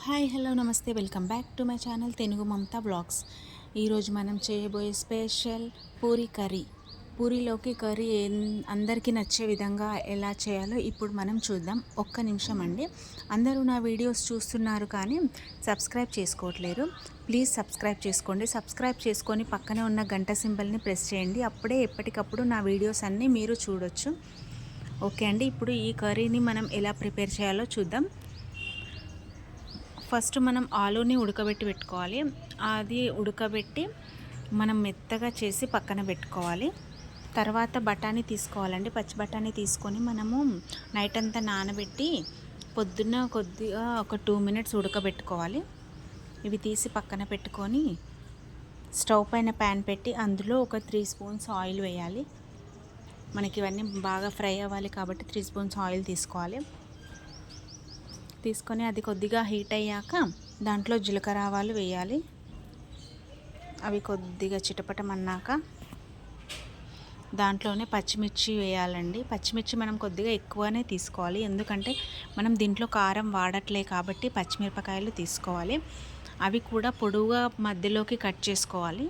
Hi hello నమస్తే. Welcome back to my channel Telugu Mamata blogs. ఈరోజు మనం చేయబోయే స్పెషల్ పూరి కర్రీ. పూరిలోకి కర్రీ ఏం- అందరికీ నచ్చే విధంగా ఎలా చేయాలో ఇప్పుడు మనం చూద్దాం. ఒక్క నిమిషం అండి. అందరూ నా వీడియోస్ చూస్తున్నారు కానీ సబ్స్క్రైబ్ చేసుకోవట్లేరు. ప్లీజ్ సబ్స్క్రైబ్ చేసుకోండి. సబ్స్క్రైబ్ చేసుకొని పక్కనే ఉన్న గంట సింబల్ని ప్రెస్ చేయండి. అప్పుడే ఎప్పటికప్పుడు నా వీడియోస్ అన్నీ మీరు చూడొచ్చు. ఓకే అండి. ఇప్పుడు ఈ కర్రీని మనం ఎలా ప్రిపేర్ చేయాలో చూద్దాం. ఫస్ట్ మనం ఆలూని ఉడకబెట్టి పెట్టుకోవాలి. అది ఉడకబెట్టి మనం మెత్తగా చేసి పక్కన పెట్టుకోవాలి. తర్వాత బఠానీ తీసుకోవాలండి. పచ్చి బఠానీ తీసుకొని మనము నైట్ అంతా నానబెట్టి పొద్దున్న కొద్దిగా ఒక టూ మినిట్స్ ఉడకబెట్టుకోవాలి. ఇవి తీసి పక్కన పెట్టుకొని స్టవ్ పైన ప్యాన్ పెట్టి అందులో ఒక త్రీ స్పూన్స్ ఆయిల్ వేయాలి. మనకి ఇవన్నీ బాగా ఫ్రై అవ్వాలి కాబట్టి త్రీ స్పూన్స్ ఆయిల్ తీసుకోవాలి. తీసుకొని అది కొద్దిగా హీట్ అయ్యాక దాంట్లో జీలకర్ర ఆవాలు వేయాలి. అవి కొద్దిగా చిటపటమన్నాక దాంట్లోనే పచ్చిమిర్చి వేయాలండి. పచ్చిమిర్చి మనం కొద్దిగా ఎక్కువనే తీసుకోవాలి. ఎందుకంటే మనం దీంట్లో కారం వాడట్లే కాబట్టి పచ్చిమిరపకాయలు తీసుకోవాలి. అవి కూడా పొడవుగా మధ్యలోకి కట్ చేసుకోవాలి.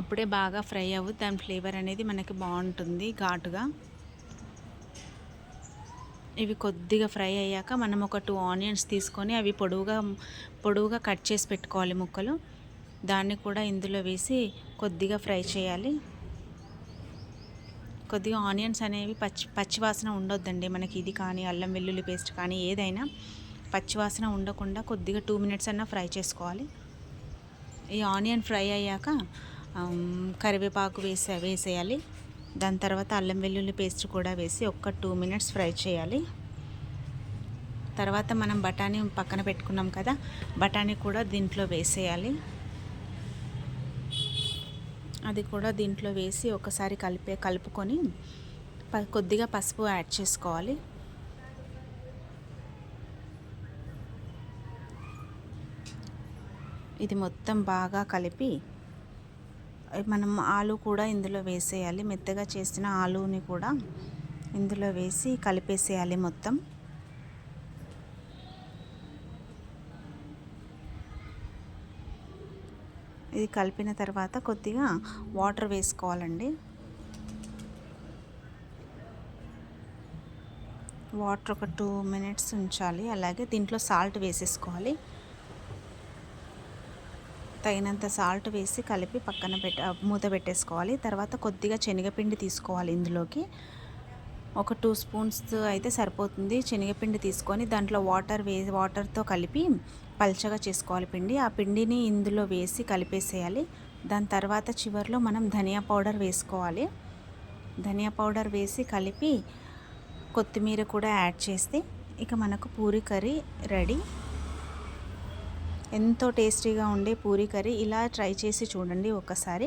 అప్పుడే బాగా ఫ్రై అవ్వు దాని ఫ్లేవర్ అనేది మనకి బాగుంటుంది ఘాటుగా. ఇవి కొద్దిగా ఫ్రై అయ్యాక మనం ఒక టూ ఆనియన్స్ తీసుకొని అవి పొడవుగా పొడవుగా కట్ చేసి పెట్టుకోవాలి ముక్కలు. దాన్ని కూడా ఇందులో వేసి కొద్దిగా ఫ్రై చేయాలి. కొద్దిగా ఆనియన్స్ అనేవి పచ్చి పచ్చివాసన ఉండొద్దండి మనకి ఇది కానీ అల్లం వెల్లుల్లి పేస్ట్ కానీ ఏదైనా. పచ్చివాసన ఉండకుండా కొద్దిగా టూ మినిట్స్ అన్నా ఫ్రై చేసుకోవాలి. ఈ ఆనియన్ ఫ్రై అయ్యాక కరివేపాకు వేసే వేసేయాలి. దాని తర్వాత అల్లం వెల్లుల్లి పేస్ట్ కూడా వేసి ఒక్క టూ మినిట్స్ ఫ్రై చేయాలి. తర్వాత మనం బఠానీ పక్కన పెట్టుకున్నాం కదా బఠానీ కూడా దీంట్లో వేసేయాలి. అది కూడా దీంట్లో వేసి ఒకసారి కలిపే కలుపుకొని ప కొద్దిగా పసుపు యాడ్ చేసుకోవాలి. ఇది మొత్తం బాగా కలిపి మనం ఆలు కూడా ఇందులో వేసేయాలి. మెత్తగా చేసిన ఆలుని కూడా ఇందులో వేసి కలిపేసేయాలి మొత్తం. ఇది కలిపిన తర్వాత కొద్దిగా వాటర్ వేసుకోవాలండి. వాటర్ ఒక టూ మినిట్స్ ఉంచాలి. అలాగే దీంట్లో సాల్ట్ వేసేసుకోవాలి. తగినంత సాల్ట్ వేసి కలిపి పక్కన పెట్ట మూత పెట్టేసుకోవాలి. తర్వాత కొద్దిగా శనగపిండి తీసుకోవాలి ఇందులోకి. ఒక టూ స్పూన్స్ అయితే సరిపోతుంది. శనగపిండి తీసుకొని దాంట్లో వాటర్ వే వాటర్తో కలిపి పల్చగా చేసుకోవాలి పిండి. ఆ పిండిని ఇందులో వేసి కలిపేసేయాలి. దాని తర్వాత చివరిలో మనం ధనియా పౌడర్ వేసుకోవాలి. ధనియా పౌడర్ వేసి కలిపి కొత్తిమీర కూడా యాడ్ చేస్తే ఇక మనకు పూరి కర్రీ రెడీ. ఎంతో టేస్టీగా ఉండే పూరి కర్రీ. ఇలా ట్రై చేసి చూడండి ఒకసారి